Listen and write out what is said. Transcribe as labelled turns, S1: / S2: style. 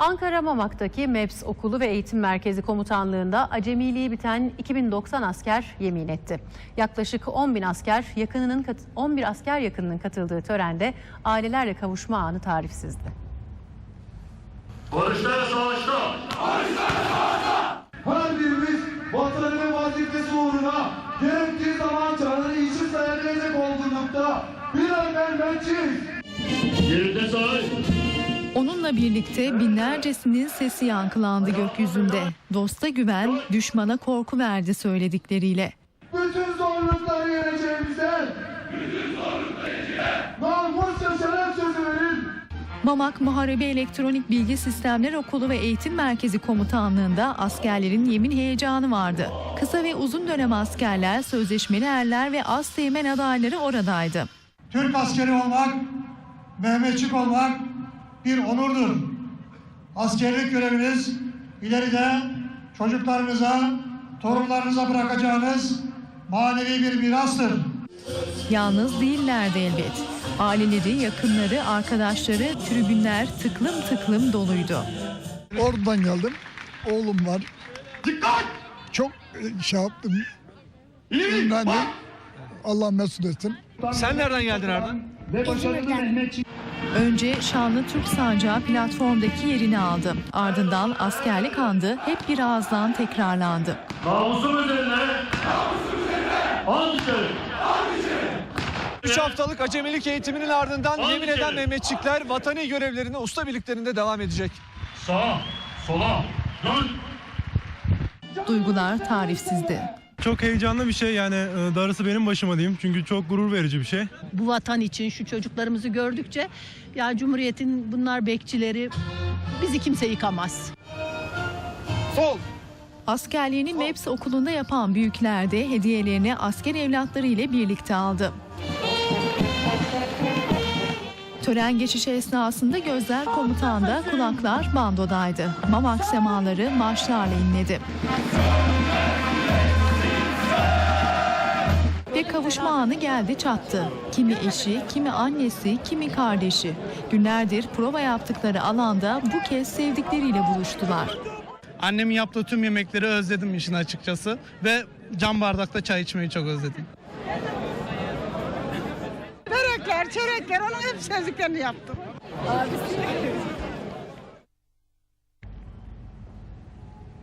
S1: Ankara Mamak'taki MEPS Okulu ve Eğitim Merkezi Komutanlığı'nda acemiliği biten 2090 asker yemin etti. Yaklaşık 10 bin asker yakınının kat- 11 asker yakınının katıldığı törende ailelerle kavuşma anı tarifsizdi.
S2: Barışta ve savaşta.
S3: Her birimiz vatanının vazifesi uğruna gerektiği zaman canını işi sayabilecek olduğunlukta birer mermerçiyiz.
S2: Yerinde say.
S4: Onunla birlikte binlercesinin sesi yankılandı gökyüzünde. Dosta güven, düşmana korku verdi söyledikleriyle.
S3: Bütün zorlukları yeneceğimize namusla şeref sözü verin.
S4: Mamak Muharebe Elektronik Bilgi Sistemler Okulu ve Eğitim Merkezi Komutanlığı'nda askerlerin yemin heyecanı vardı. Kısa ve uzun dönem askerler, sözleşmeli erler ve az teğmen adayları oradaydı.
S5: Türk askeri olmak, Mehmetçik olmak bir onurdur. Askerlik göreviniz ileride çocuklarınıza, torunlarınıza bırakacağınız manevi bir mirastır.
S4: Yalnız değillerdi elbet. Aileleri, yakınları, arkadaşları, tribünler tıklım tıklım doluydu.
S6: Oradan geldim. Oğlum var. Dikkat! Çok e, şey yaptım. Dinlendim. Allah mesut etsin.
S7: Sen nereden geldin Erdem?
S4: Önce şanlı Türk sancağı platformdaki yerini aldı. Ardından askerlik andı hep bir ağızdan tekrarlandı.
S2: Namusum üzerine. And içerim.
S7: 3 haftalık acemilik eğitiminin ardından
S2: Hadi
S7: yemin eden. Mehmetçikler vatani görevlerine usta birliklerinde devam edecek.
S2: Sağa. Sola. Dön.
S4: Duygular tarifsizdi.
S8: Çok heyecanlı bir şey yani e, darısı benim başıma diyeyim çünkü çok gurur verici bir şey.
S9: bu vatan için şu çocuklarımızı gördükçe ya Cumhuriyet'in bunlar bekçileri bizi kimse yıkamaz.
S7: Sol.
S4: Askerliğini MEPS okulunda yapan büyükler de hediyelerini asker evlatları ile birlikte aldı. Tören geçişi esnasında gözler komutanda, kulaklar bandodaydı. Mamak semaları marşlarla inledi. Ve kavuşma anı geldi çattı. Kimi eşi, kimi annesi, kimi kardeşi. Günlerdir prova yaptıkları alanda bu kez sevdikleriyle buluştular.
S10: Annemin yaptığı tüm yemekleri özledim işin açıkçası ve cam bardakta çay içmeyi çok özledim.
S9: Börekler, çörekler onun hep sevdiklerini yaptım.